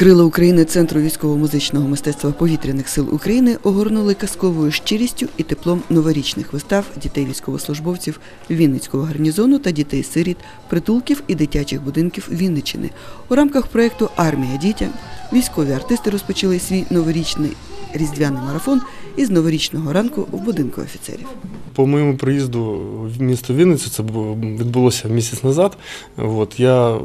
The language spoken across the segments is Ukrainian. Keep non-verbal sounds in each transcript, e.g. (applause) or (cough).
Крила України Центру військово-музичного мистецтва повітряних сил України огорнули казковою щирістю і теплом новорічних вистав дітей військовослужбовців Вінницького гарнізону та дітей-сиріт, притулків і дитячих будинків Вінничини. У рамках проєкту Армія дітям військові артисти розпочали свій новорічний різдвяний марафон із новорічного ранку в будинку офіцерів. По моєму приїзду в місто Вінницю, це було- відбулося місяць назад. От, я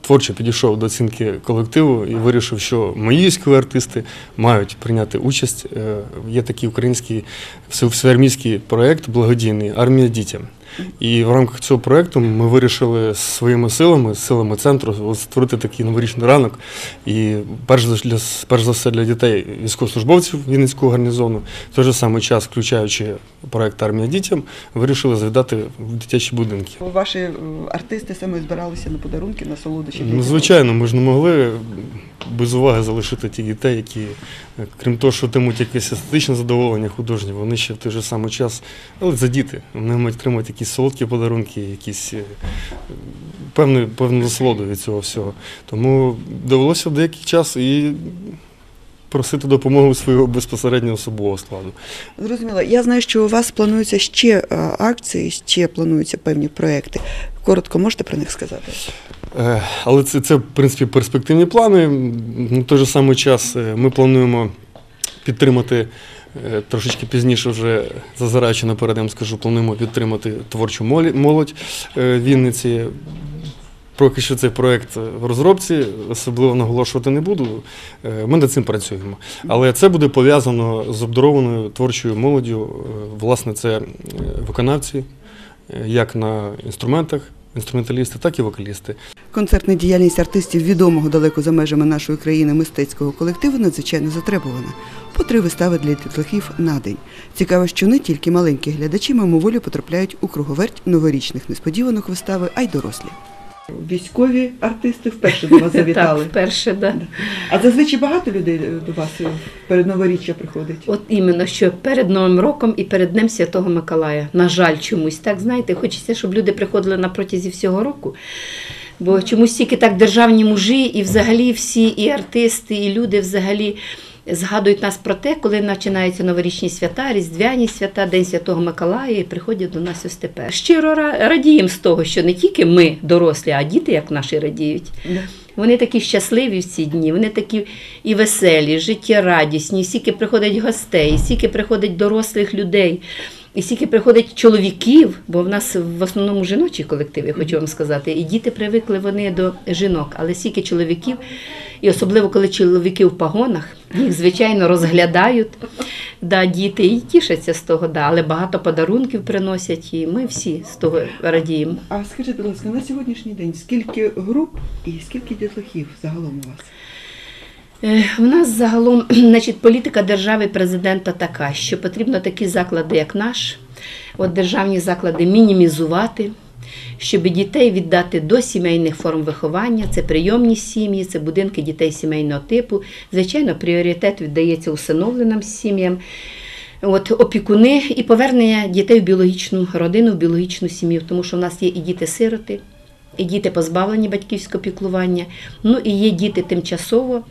творчо підійшов до оцінки колективу і вирішив, що мої військові артисти мають прийняти участь. Е, Є такий український все- всеармійський проєкт благодійний Армія дітям. І в рамках цього проєкту ми вирішили своїми силами, силами центру, створити такий новорічний ранок. І перш за, для, перш за все для дітей військовослужбовців Вінницького гарнізону, в той же самий час, включаючи проєкт Армія дітям, вирішили завідати в дитячі будинки. Ваші е, артисти саме збиралися на подарунки, на солодощі. Ну, звичайно, ми ж не могли без уваги залишити ті дітей, які, е, крім того, що отримують якесь естетичне задоволення художнє, вони ще в той же самий час, але це діти, вони мають отримати якісь солодкі подарунки, якісь е, певну, певну насолоду від цього всього. Тому довелося деякий час і просити допомогу свого безпосереднього особового складу. Зрозуміло. Я знаю, що у вас плануються ще е, акції, ще плануються певні проекти. Коротко можете про них сказати? Е, Але це, це в принципі, перспективні плани. На той же самий час ми плануємо підтримати трошечки пізніше, вже зазираючи наперед, я вам скажу, плануємо підтримати творчу молодь е, Вінниці. Поки що цей проєкт в розробці, особливо наголошувати не буду. Е, Ми над цим працюємо. Але це буде пов'язано з обдарованою творчою молоддю. Е, Власне, це е, виконавці, е, як на інструментах, інструменталісти, так і вокалісти. Концертна діяльність артистів відомого далеко за межами нашої країни мистецького колективу надзвичайно затребувана. По три вистави для дітлахів на день. Цікаво, що не тільки маленькі глядачі мимоволі потрапляють у круговерть новорічних несподіванок вистави, а й дорослі. Військові артисти вперше до вас (laughs) Так, вперше, да. А зазвичай багато людей до вас перед новоріччя приходить. От іменно що перед Новим роком і перед Днем Святого Миколая. На жаль, чомусь так знаєте, хочеться, щоб люди приходили на протязі всього року. Бо чомусь тільки так державні мужі, і взагалі всі, і артисти, і люди взагалі згадують нас про те, коли починаються новорічні свята, різдвяні свята, День Святого Миколая, і приходять до нас ось тепер. Щиро радіємо з того, що не тільки ми дорослі, а діти, як наші, радіють. Вони такі щасливі в ці дні, вони такі і веселі, життєрадісні, стільки приходить гостей, стільки приходить дорослих людей, і стільки приходить чоловіків, бо в нас в основному жіночі колективи, хочу вам сказати. І діти привикли вони до жінок, але стільки чоловіків, і особливо коли чоловіки в погонах, їх звичайно розглядають. Да, діти і тішаться з того, да, але багато подарунків приносять, і ми всі з того радіємо. А скажіть, будь ласка, на сьогоднішній день скільки груп і скільки дітлахів загалом у вас? Е, У нас загалом (clears throat) значить, політика держави президента така, що потрібно такі заклади, як наш, от державні заклади мінімізувати, щоб дітей віддати до сімейних форм виховання, це прийомні сім'ї, це будинки дітей сімейного типу. Звичайно, пріоритет віддається усиновленим сім'ям. От опікуни і повернення дітей в біологічну родину, в біологічну сім'ю, тому що в нас є і діти-сироти, і діти позбавлені батьківського піклування, ну і є діти тимчасово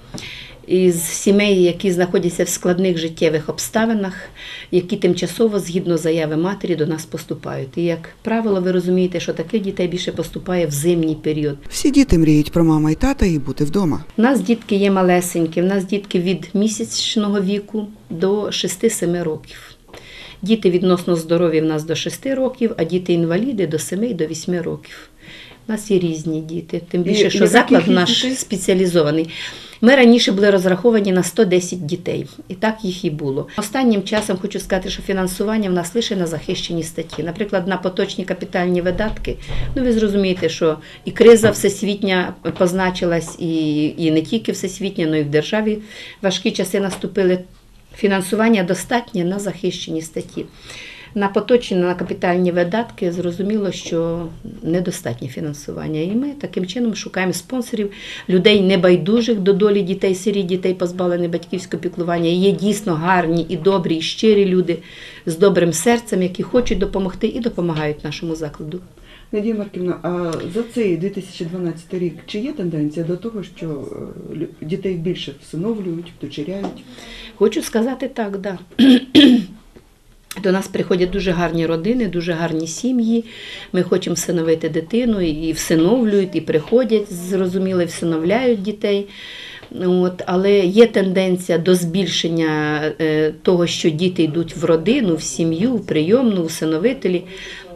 із сімей, які знаходяться в складних життєвих обставинах, які тимчасово, згідно заяви матері, до нас поступають. І як правило, ви розумієте, що таких дітей більше поступає в зимній період. Всі діти мріють про мама і тата і бути вдома. У нас дітки є малесенькі, у нас дітки від місячного віку до 6-7 років. Діти відносно здорові в нас до 6 років, а діти-інваліди до 7 і до 8 років. У нас є різні діти, тим більше, що заклад наш спеціалізований. Ми раніше були розраховані на 110 дітей, і так їх і було. Останнім часом хочу сказати, що фінансування в нас лише на захищені статті. Наприклад, на поточні капітальні видатки. Ну, ви зрозумієте, що і криза всесвітня позначилась, і, і не тільки всесвітня, але й в державі важкі часи наступили. Фінансування достатнє на захищені статті. На поточні, на капітальні видатки зрозуміло, що недостатнє фінансування. І ми таким чином шукаємо спонсорів, людей небайдужих до долі дітей, сирі дітей, позбавлених батьківського піклування. І є дійсно гарні і добрі, і щирі люди з добрим серцем, які хочуть допомогти і допомагають нашому закладу. Надія Марківна, а за цей 2012 рік чи є тенденція до того, що е, дітей більше всиновлюють, вдочеряють? Хочу сказати так, да. До нас приходять дуже гарні родини, дуже гарні сім'ї. Ми хочемо всиновити дитину, і всиновлюють, і приходять, зрозуміло, всиновляють дітей. От, але є тенденція до збільшення е, того, що діти йдуть в родину, в сім'ю, в прийомну, усиновителі.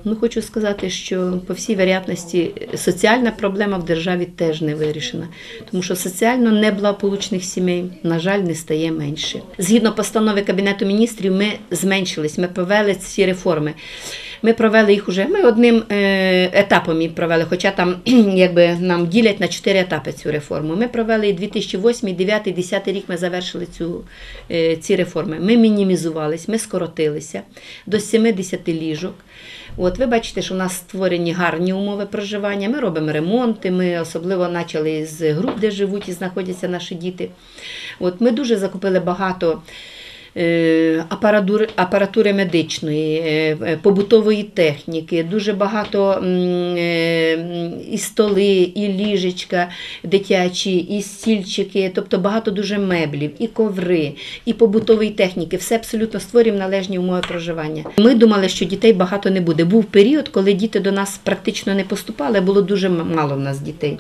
Ну, хочу сказати, що по всій вероятності соціальна проблема в державі теж не вирішена, тому що соціально неблагополучних сімей, на жаль, не стає менше. Згідно постанови Кабінету міністрів, ми зменшились, ми провели ці реформи. Ми провели їх уже. Ми одним е, етапом їх провели, хоча там (clears throat) якби нам ділять на чотири етапи цю реформу. Ми провели і 2008, 2009, 2010 рік. Ми завершили цю, е, ці реформи. Ми мінімізувались, ми скоротилися до 70 ліжок. От ви бачите, що у нас створені гарні умови проживання. Ми робимо ремонти. Ми особливо почали з груп, де живуть і знаходяться наші діти. От ми дуже закупили багато. Е, Апаратури, апаратури медичної, е, е, побутової техніки, дуже багато і столи, і ліжечка дитячі, і стільчики, тобто багато дуже меблів, і коври, і побутової техніки. Все абсолютно створюємо належні умови проживання. Ми думали, що дітей багато не буде. Був період, коли діти до нас практично не поступали, було дуже мало в нас дітей.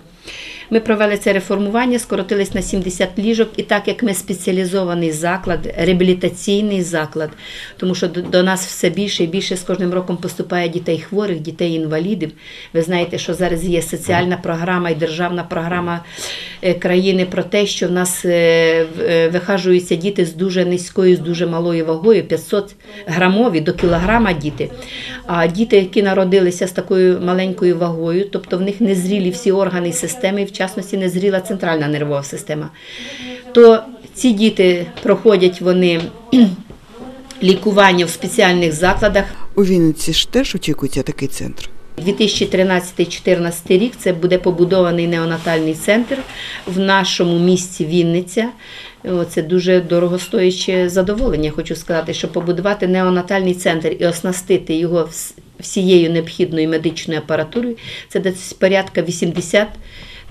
Ми провели це реформування, скоротились на 70 ліжок, і так як ми спеціалізований заклад, реабілітаційний заклад, тому що до, нас все більше і більше з кожним роком поступає дітей хворих, дітей інвалідів. Ви знаєте, що зараз є соціальна програма і державна програма е, країни про те, що в нас е, е, вихажуються діти з дуже низькою, з дуже малою вагою, 500 грамові до кілограма діти. А діти, які народилися з такою маленькою вагою, тобто в них незрілі всі органи і системи, частності незріла центральна нервова система, то ці діти проходять вони (clears throat) лікування в спеціальних закладах. У Вінниці ж теж очікується такий центр. 2013-2014 рік це буде побудований неонатальний центр в нашому місті Вінниця. Це дуже дорогостояче задоволення. Хочу сказати, що побудувати неонатальний центр і оснастити його всією необхідною медичною апаратурою це десь порядка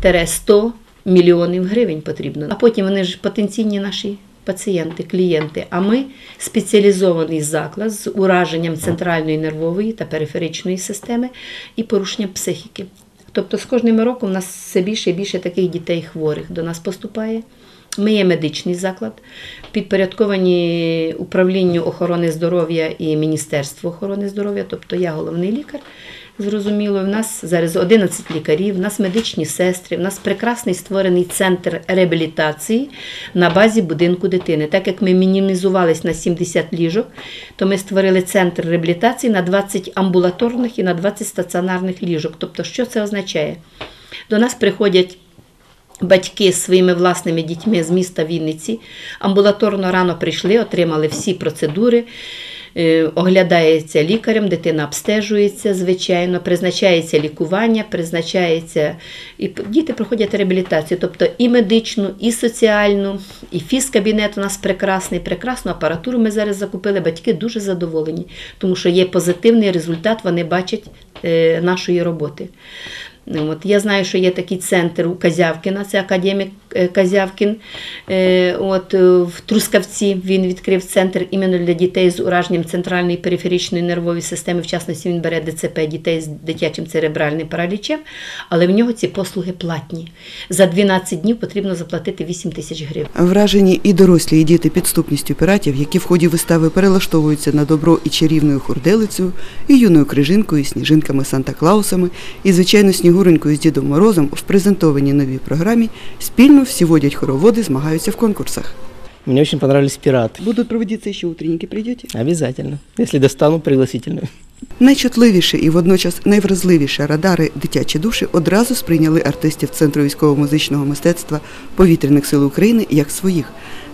80-100 мільйонів гривень потрібно. А потім вони ж потенційні наші пацієнти, клієнти. А ми спеціалізований заклад з ураженням центральної нервової та периферичної системи і порушенням психіки. Тобто з кожним роком у нас все більше і більше таких дітей хворих до нас поступає. Ми є медичний заклад, підпорядковані управлінню охорони здоров'я і Міністерству охорони здоров'я, тобто я головний лікар. Зрозуміло, в нас зараз 11 лікарів, в нас медичні сестри, в нас прекрасний створений центр реабілітації на базі будинку дитини. Так як ми мінімізувались на 70 ліжок, то ми створили центр реабілітації на 20 амбулаторних і на 20 стаціонарних ліжок. Тобто, що це означає? До нас приходять Батьки з своїми власними дітьми з міста Вінниці амбулаторно рано прийшли, отримали всі процедури, оглядається лікарем, дитина обстежується, звичайно, призначається лікування, призначається і діти проходять реабілітацію, тобто і медичну, і соціальну, і фізкабінет у нас прекрасний, прекрасну апаратуру ми зараз закупили. Батьки дуже задоволені, тому що є позитивний результат, вони бачать е, нашої роботи. Ну, От, я знаю, що є такий центр у Казявкіна, це академік е, Казявкін. Е, От, е, в Трускавці він відкрив центр іменно для дітей з ураженням центральної периферичної нервової системи. В частності він бере ДЦП дітей з дитячим церебральним паралічем, але в нього ці послуги платні. За 12 днів потрібно заплатити 8 тисяч гривень. Вражені і дорослі, і діти підступністю піратів, які в ході вистави перелаштовуються на добро і чарівною хурделицею, і юною крижинкою, і сніжинками Санта-Клаусами, і звичайно Снігуренькою з Дідом Морозом в презентованій новій програмі спільно всі водять хороводи, змагаються в конкурсах. Мне очень понравились пираты. Будуть проводитися ще утренники, прийдете? Обязательно. Если достану пригласительную. Найчутливіші і водночас найвразливіші радари дитячі душі одразу сприйняли артистів Центру військово-музичного мистецтва повітряних сил України як своїх.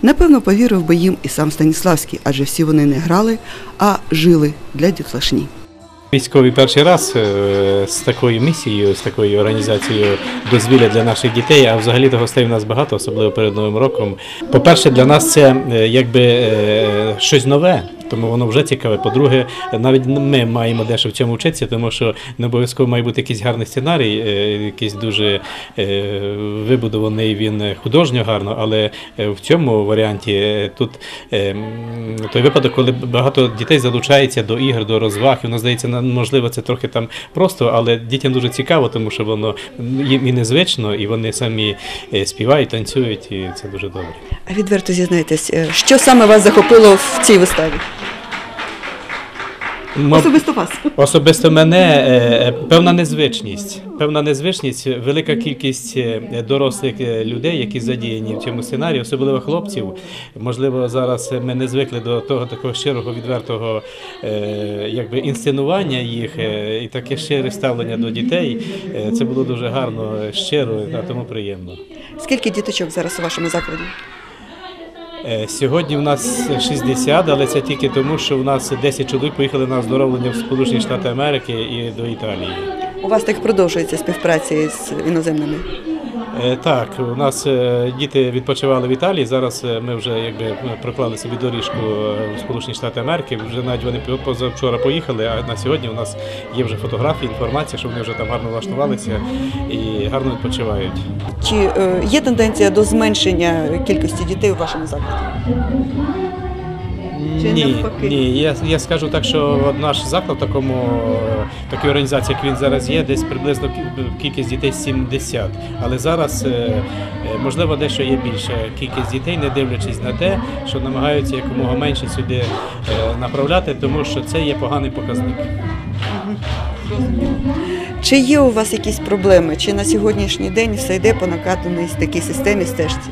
Напевно, повірив би їм і сам Станіславський, адже всі вони не грали, а жили для дітлашні. Військовий перший раз е, з такою місією, з такою організацією дозвілля для наших дітей, а взагалі то гостей в нас багато, особливо перед Новим роком. По-перше, для нас це е, якби е, щось нове. Тому воно вже цікаве. По-друге, навіть ми маємо дещо в цьому вчитися, тому що не обов'язково має бути якийсь гарний сценарій, е, якийсь дуже е, вибудований він художньо гарно, але е, в цьому варіанті тут той випадок, коли багато дітей залучається до ігор, до розваг, і воно здається, можливо, це трохи там просто, але дітям дуже цікаво, тому що воно їм і незвично, і вони самі співають, танцюють, і це дуже добре. А відверто зізнайтесь, що саме вас захопило в цій виставі? Особисто вас. Особисто мене е, е, певна незвичність. Певна незвичність, велика кількість е, дорослих людей, які задіяні в цьому сценарії, особливо хлопців. Можливо, зараз ми не звикли до того такого щирого, відвертого якби інсценування їх і таке щире ставлення до дітей. Це було дуже гарно, щиро, а тому приємно. Скільки діточок зараз у вашому закладі? Е, Сьогодні в нас 60, але це тільки тому, що у нас 10 чоловік поїхали на оздоровлення в Сполучені Штати Америки і до Італії. У вас так продовжується співпраця з іноземними? Е, Так, у нас е, діти відпочивали в Італії. Зараз е, ми вже якби проклали собі доріжку в Сполучені Штати Америки. Вже навіть вони позавчора поїхали. А на сьогодні у нас є вже фотографії, інформація, що вони вже там гарно влаштувалися і гарно відпочивають. Чи є тенденція до зменшення кількості дітей у вашому закладі? Чи ні, навпаки? ні, я, я скажу так, що наш заклад такому такій організації, як він зараз є, десь приблизно кількість дітей 70. Але зараз е, е, можливо дещо є більша кількість дітей, не дивлячись на те, що намагаються якомога менше сюди е, направляти, тому що це є поганий показник. Чи є у вас якісь проблеми? Чи на сьогоднішній день все йде по накатаній такій системі стежці?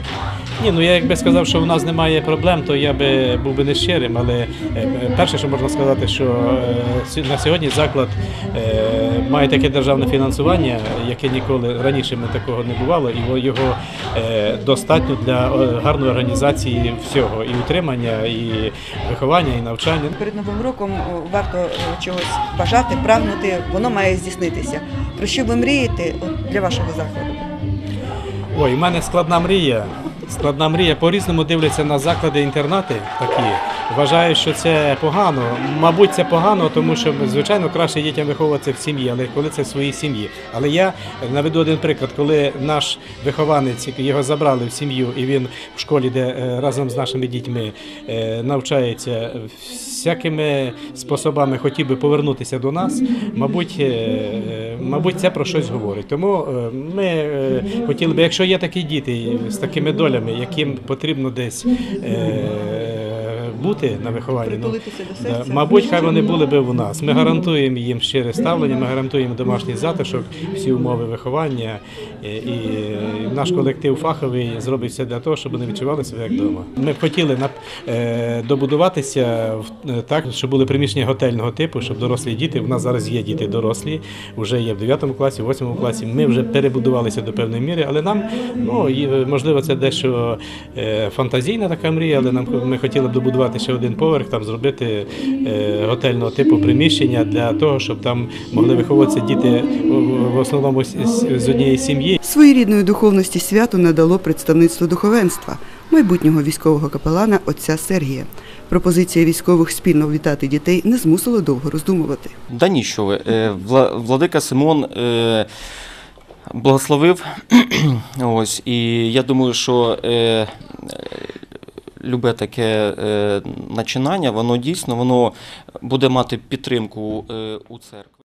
Ні, ну я якби сказав, що в нас немає проблем, то я би був би нещирим. Але е, перше, що можна сказати, що е, на сьогодні заклад е, має таке державне фінансування, яке ніколи раніше ми такого не бувало, і його- достатньо для гарної організації всього і утримання, і виховання, і навчання. Перед новим роком варто чогось бажати, прагнути, воно має здійснитися. Про що ви мрієте для вашого закладу? Ой, у мене складна мрія. Складна мрія. По-різному дивляться на заклади інтернати такі. Вважаю, що це погано. Мабуть, це погано, тому що звичайно краще дітям виховуватися в сім'ї, але коли це в своїй сім'ї. Але я наведу один приклад, коли наш вихованець його забрали в сім'ю, і він в школі, де е, разом з нашими дітьми е, навчається всякими способами хотів би повернутися до нас, мабуть, е, мабуть, це про щось говорить. Тому ми хотіли би, якщо є такі діти з такими долями, яким потрібно десь. Е, Бути на вихованні, ну, да, мабуть, хай вони були би у нас. Ми гарантуємо їм щире ставлення, ми гарантуємо домашній затишок, всі умови виховання, і, і наш колектив фаховий зробить все для того, щоб вони відчували себе як вдома. Ми б хотіли е, добудуватися е, так, щоб були приміщення готельного типу, щоб дорослі діти. У нас зараз є діти дорослі, вже є в 9 класі, 8 класі. Ми вже перебудувалися до певної міри, але нам, ну е, можливо, це дещо е, фантазійна така мрія, але нам ми хотіли б добудувати ще один поверх, там зробити е, готельного типу приміщення для того, щоб там могли виховуватися діти в- основному з- однієї сім'ї. Своєрідної духовності свято надало представництво духовенства, майбутнього військового капелана отця Сергія. Пропозиція військових спільно вітати дітей не змусила довго роздумувати. Да ніщо ви. Е, Владика Симон е, благословив. (clears throat) Ось, і я думаю, що е, любе таке е, начинання, воно дійсно воно буде мати підтримку е, у церкві.